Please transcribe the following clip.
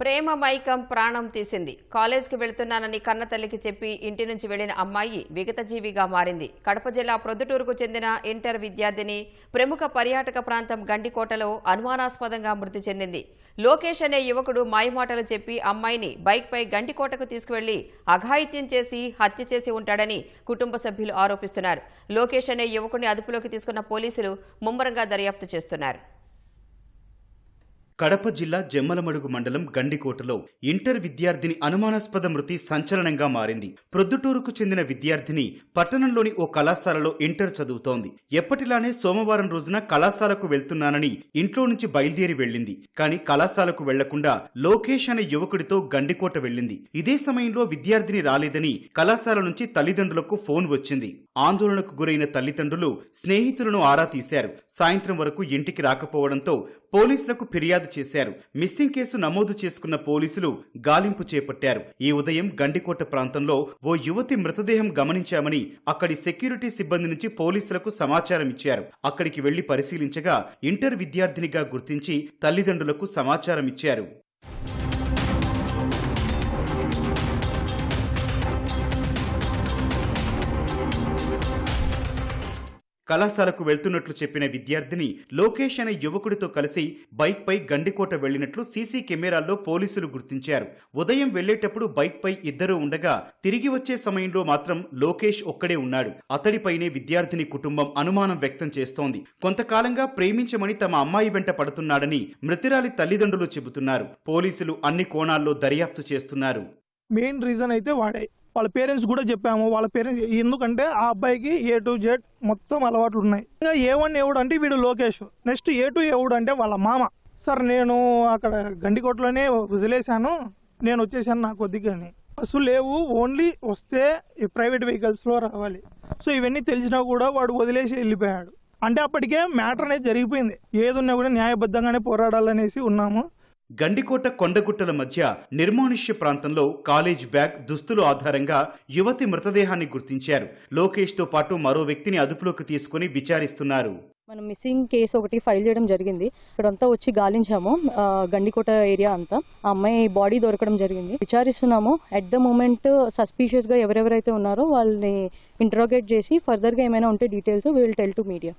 ప్రేమ మైకం ప్రాణం తీసింది. కాలేజ్కి వెళ్తున్నానని కన్న తల్లికి చెప్పి ఇంటి నుంచి వెళ్ళిన అమ్మాయి విగతజీవిగా మారింది. కడప జిల్లా ప్రొద్దుటూరుకు చెందిన ఇంటర్ విద్యార్థిని ప్రముఖ పర్యాటక ప్రాంతం గండికోటలో అనుమానాస్పదంగా మృతి చెందింది. లోకేష్ అనే యువకుడు మాయమాటలు చెప్పి అమ్మాయిని బైక్పై గండికోటకు తీసుకువెళ్ళి అఘాయిత్యం చేసి హత్య చేసి ఉంటాడని కుటుంబ సభ్యులు ఆరోపిస్తున్నారు. లోకేష్ అనే యువకుడిని అదుపులోకి తీసుకున్న పోలీసులు ముమ్మరంగా దర్యాప్తు చేస్తున్నారు. కడప జిల్లా జమ్మలమడుగు మండలం గండికోటలో ఇంటర్ విద్యార్థిని అనుమానాస్పద మృతి సంచలనంగా మారింది. ప్రొద్దుటూరుకు చెందిన విద్యార్థిని పట్టణంలోని ఓ కళాశాలలో ఇంటర్ చదువుతోంది. ఎప్పటిలానే సోమవారం రోజున కళాశాలకు వెళ్తున్నానని ఇంట్లో నుంచి బయలుదేరి వెళ్ళింది. కానీ కళాశాలకు వెళ్ళకుండా లోకేష్ అనే యువకుడితో గండికోట వెళ్ళింది. ఇదే సమయంలో విద్యార్థిని రాలేదని కళాశాల నుంచి తల్లిదండ్రులకు ఫోన్ వచ్చింది. ఆందోళనకు గురైన తల్లిదండ్రులు స్నేహితులను ఆరా తీశారు. సాయంత్రం వరకు ఇంటికి రాకపోవడంతో పోలీసులకు ఫిర్యాదు చేశారు. మిస్సింగ్ కేసు నమోదు చేసుకున్న పోలీసులు గాలింపు చేపట్టారు. ఈ ఉదయం గండికోట ప్రాంతంలో ఓ యువతి మృతదేహం గమనించామని అక్కడి సెక్యూరిటీ సిబ్బంది నుంచి పోలీసులకు సమాచారం ఇచ్చారు. అక్కడికి వెళ్ళి పరిశీలించగా ఇంటర్ విద్యార్థినిగా గుర్తించి తల్లిదండ్రులకు సమాచారం ఇచ్చారు. కళాశాలకు వెళ్తున్నట్లు చెప్పిన విద్యార్థిని లోకేష్ అనే యువకుడితో కలిసి బైక్పై గండికోట వెళ్ళినట్లు సీసీ కెమెరాల్లో పోలీసులు గుర్తించారు. ఉదయం వెళ్ళేటప్పుడు బైక్పై ఇద్దరు ఉండగా తిరిగి వచ్చే సమయంలో మాత్రం లోకేష్ ఒక్కడే ఉన్నాడు. అతడిపైనే విద్యార్థిని కుటుంబం అనుమానం వ్యక్తం చేస్తోంది. కొంతకాలంగా ప్రేమించమని తమ అమ్మాయి వెంట పడుతున్నాడని మృతురాలి తల్లిదండ్రులు చెబుతున్నారు. పోలీసులు అన్ని కోణాల్లో దర్యాప్తు చేస్తున్నారు. మెయిన్ రీజన్ అయితే వాడే. వాళ్ళ పేరెంట్స్ కూడా చెప్పాము. వాళ్ళ పేరెంట్స్ ఎందుకంటే ఆ అబ్బాయికి ఏ టు జెడ్ మొత్తం అలవాట్లు ఉన్నాయి. ఇంకా ఏ వన్ ఎవడు అంటే వీడు లోకేష్. నెక్స్ట్ ఏ టు ఎవడు అంటే వాళ్ళ మామ. సార్ నేను అక్కడ గండికోటలోనే వదిలేశాను. నేను వచ్చేసాను నా కొద్దిగాని బస్సు లేవు. ఓన్లీ వస్తే ఈ ప్రైవేట్ వెహికల్స్లో రావాలి. సో ఇవన్నీ తెలిసినా కూడా వాడు వదిలేసి వెళ్ళిపోయాడు. అంటే అప్పటికే మ్యాటర్ అనేది జరిగిపోయింది. ఏదున్నా కూడా న్యాయబద్ధంగానే పోరాడాలనేసి ఉన్నాము. గండికోట కొండగుట్టల మధ్య నిర్మానుష్య ప్రాంతంలో కాలేజ్ బ్యాగ్ దుస్తులు ఆధారంగా యువతి మృతదేహాన్ని గుర్తించారు. లోకేష్తో పాటు మరో వ్యక్తిని అదుపులోకి తీసుకుని విచారిస్తున్నారు. మనం మిస్సింగ్ కేసు ఒకటి ఫైల్ చేయడం జరిగింది. ఇక్కడంతా వచ్చి గాలించాము గండికోట ఏరియా అంతా. ఆ అమ్మాయి బాడీ దొరకడం జరిగింది. విచారిస్తున్నాము. అట్ ద మూమెంట్ సస్పీషియస్గా ఎవరెవరైతే ఉన్నారో వాళ్ళని ఇంట్రోగేట్ చేసి ఫర్దర్గా ఏమైనా ఉంటే details will tell to media